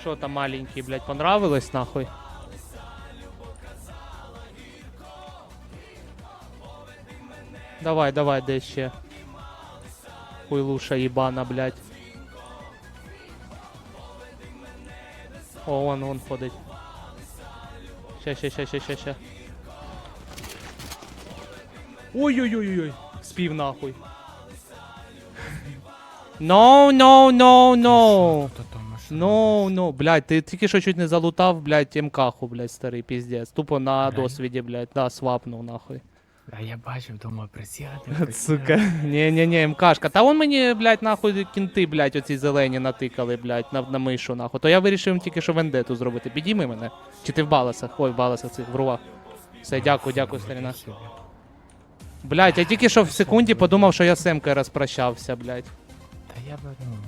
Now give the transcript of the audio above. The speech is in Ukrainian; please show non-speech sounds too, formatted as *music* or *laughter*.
Що там маленький, блядь, понравилось нахуй? Давай, давай, де ще. Хуйлуша їбана, блядь. О, вон, вон ходить. Ща, ща, ща, ща, ща, ща. Ой-ой-ой-ой. Спів нахуй. *laughs* No, no, no, no. Хто там машина? Ну, ну, блядь, ти тільки що чуть не залутав, блядь, МКху, блядь, старий піздець. Тупо на Реально? досвіді, блядь, да, свапнув нахуй. Да я бачив, думаю, присягати. *laughs* Сука. Ні-ні-ні, МКшка. Та вон мені, блядь, нахуй кінти, блядь, оці зелені натикали, блядь, на, на мишу, нахуй. То я вирішив їм тільки що вендету зробити. Підійми мене. Чи ти в баласах? Ой, в баласах цих, в рувах. Все, дякую, дякую, старина. Блядь, я тільки що в секунді подумав, що я з Емкою розпрощався, блядь. Та я би, ну,